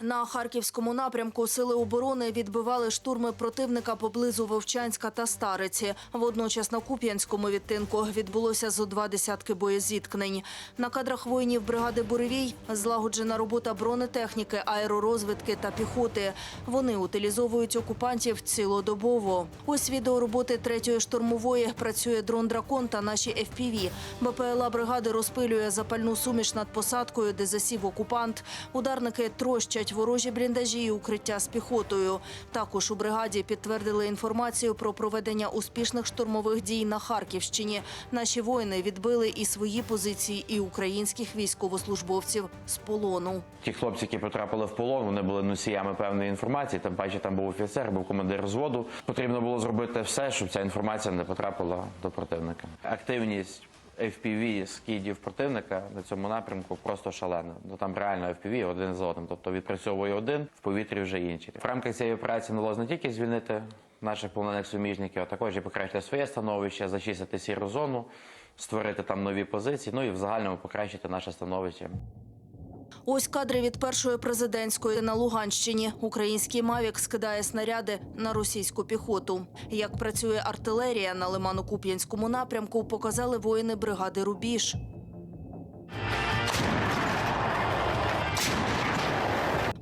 На харківському напрямку сили оборони відбивали штурми противника поблизу Вовчанська та Стариці. Водночас на Куп'янському відтинку відбулося зо два десятки боєзіткнень. На кадрах воїнів бригади Буревій злагоджена робота бронетехніки, аеророзвідки та піхоти. Вони утилізовують окупантів цілодобово. Ось відео роботи третьої штурмової працює дрон дракон та наші FPV. БПЛА бригади розпилює запальну суміш над посадкою, де засів окупант. Ударники трощать ворожі бліндажі і укриття з піхотою. Також у бригаді підтвердили інформацію про проведення успішних штурмових дій на Харківщині. Наші воїни відбили і свої позиції, і українських військовослужбовців з полону. Ті хлопці, які потрапили в полон, вони були носіями певної інформації. Тим паче там був офіцер, був командир взводу. Потрібно було зробити все, щоб ця інформація не потрапила до противника. Активність FPV скідів противника на цьому напрямку просто шалено. Ну там реально FPV один за одним. Тобто відпрацьовує один, в повітрі вже інший. В рамках цієї операції вдалося не тільки звільнити наших полонених суміжників, а також і покращити своє становище, зачистити сіру зону, створити там нові позиції, ну і в загальному покращити наше становище. Ось кадри від першої президентської на Луганщині. Український мавік скидає снаряди на російську піхоту. Як працює артилерія на Лимано-Куп'янському напрямку, показали воїни бригади Рубіж.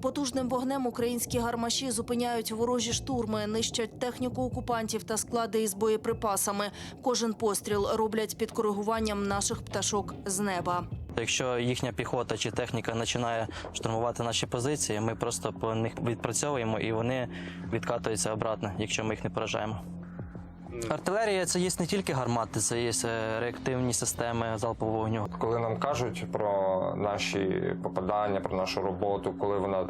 Потужним вогнем українські гармаші зупиняють ворожі штурми, нищать техніку окупантів та склади із боєприпасами. Кожен постріл роблять під коригуванням наших пташок з неба. Якщо їхня піхота чи техніка починає штурмувати наші позиції, ми просто по них відпрацьовуємо і вони відкатуються обратно, якщо ми їх не поражаємо. Артилерія це є не тільки гармати, це є е, реактивні системи залпового вогню. Коли нам кажуть про наші попадання, про нашу роботу, коли вона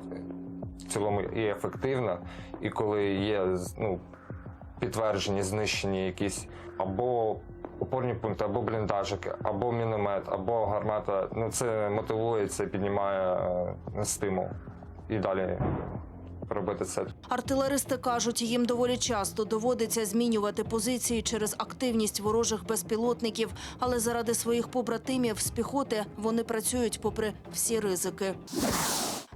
в цілому і ефективна, і коли є ну, підтверджені, знищені якісь або опорні пункти, або бліндажики, або міномет, або гармата, ну це мотивує, це піднімає е, стимул і далі робити це. Артилеристи кажуть, їм доволі часто доводиться змінювати позиції через активність ворожих безпілотників, але заради своїх побратимів з піхоти вони працюють попри всі ризики.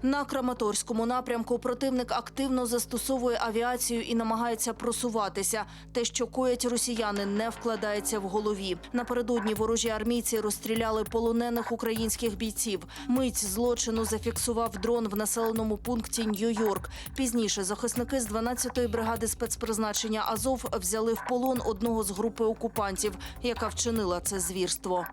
На Краматорському напрямку противник активно застосовує авіацію і намагається просуватися. Те, що коять росіяни, не вкладається в голові. Напередодні ворожі армійці розстріляли полонених українських бійців. Мить злочину зафіксував дрон в населеному пункті Нью-Йорк. Пізніше захисники з 12-ї бригади спецпризначення Азов взяли в полон одного з групи окупантів, яка вчинила це звірство.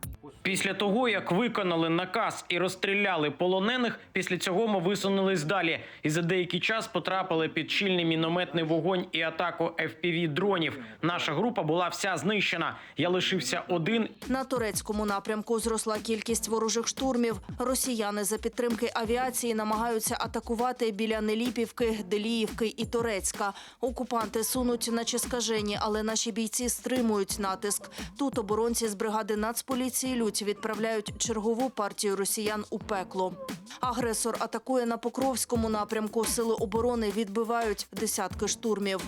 Після того, як виконали наказ і розстріляли полонених, після цього ми висунулись далі і за деякий час потрапили під щільний мінометний вогонь і атаку fpv дронів. Наша група була вся знищена. Я лишився один На турецькому напрямку зросла кількість ворожих штурмів. Росіяни за підтримки авіації намагаються атакувати біля Неліпівки, Деліївки і Торецька. Окупанти сунуть наче скажені, але наші бійці стримують натиск. Тут оборонці з бригади Нацполіції Людь відправляють чергову партію росіян у пекло. Агресор атакує на Покровському напрямку. Сили оборони відбивають десятки штурмів.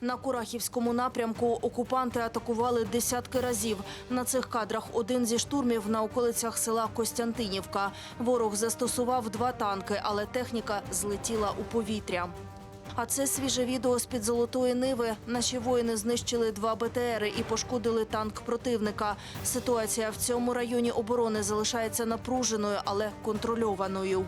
На Курахівському напрямку окупанти атакували десятки разів. На цих кадрах один зі штурмів на околицях села Костянтинівка. Ворог застосував два танки, але техніка злетіла у повітря. А це свіже відео з під золотої ниви. Наші воїни знищили два БТРи і пошкодили танк противника. Ситуація в цьому районі оборони залишається напруженою, але контрольованою.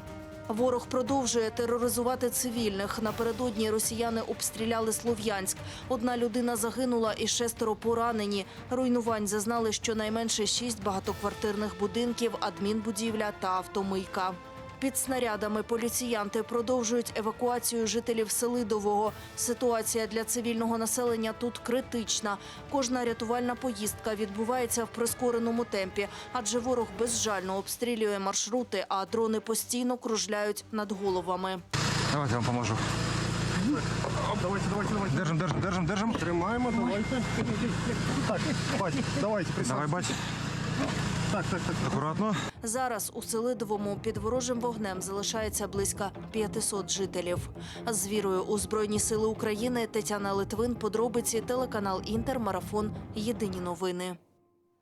Ворог продовжує тероризувати цивільних. Напередодні росіяни обстріляли Слов'янськ. Одна людина загинула і шестеро поранені. Руйнувань зазнали щонайменше шість багатоквартирних будинків, адмінбудівля та автомийка. Під снарядами поліціянти продовжують евакуацію жителів Селидового. Ситуація для цивільного населення тут критична. Кожна рятувальна поїздка відбувається в прискореному темпі, адже ворог безжально обстрілює маршрути, а дрони постійно кружляють над головами. Давайте я вам поможу. Давайте, давайте, давайте. Держим, держим, держим, держим. Тримаємо, давайте. Так, бать, давайте. Давай, бать. Так, так, так. Акуратно. Зараз у Селидовому під ворожим вогнем залишається близько 500 жителів. З вірою у Збройні Сили України Тетяна Литвин, подробиці, телеканал Інтер, марафон. Єдині новини.